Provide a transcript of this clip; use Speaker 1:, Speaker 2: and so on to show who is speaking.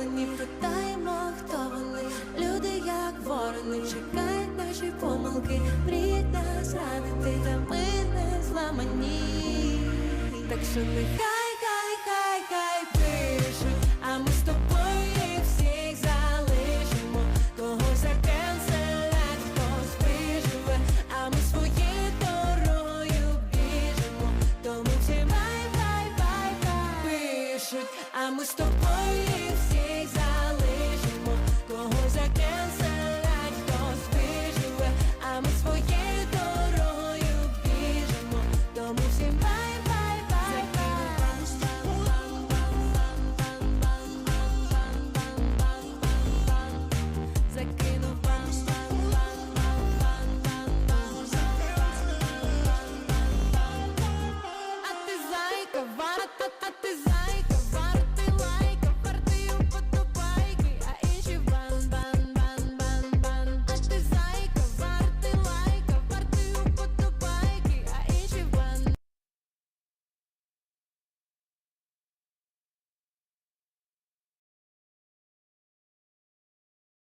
Speaker 1: втомлені, питаємо, хто вони. Люди, як ворони, чекають наші помилки, мріють нас ранити, та ми не зламані. Так що нехай, хай, хай, хай пишуть, а ми з тобою їх всіх залишимо. Кого закенселять, хтось виживе, а ми свої дорогою біжимо. Тому всі бай, бай, бай, бай пишуть, а ми з тобою.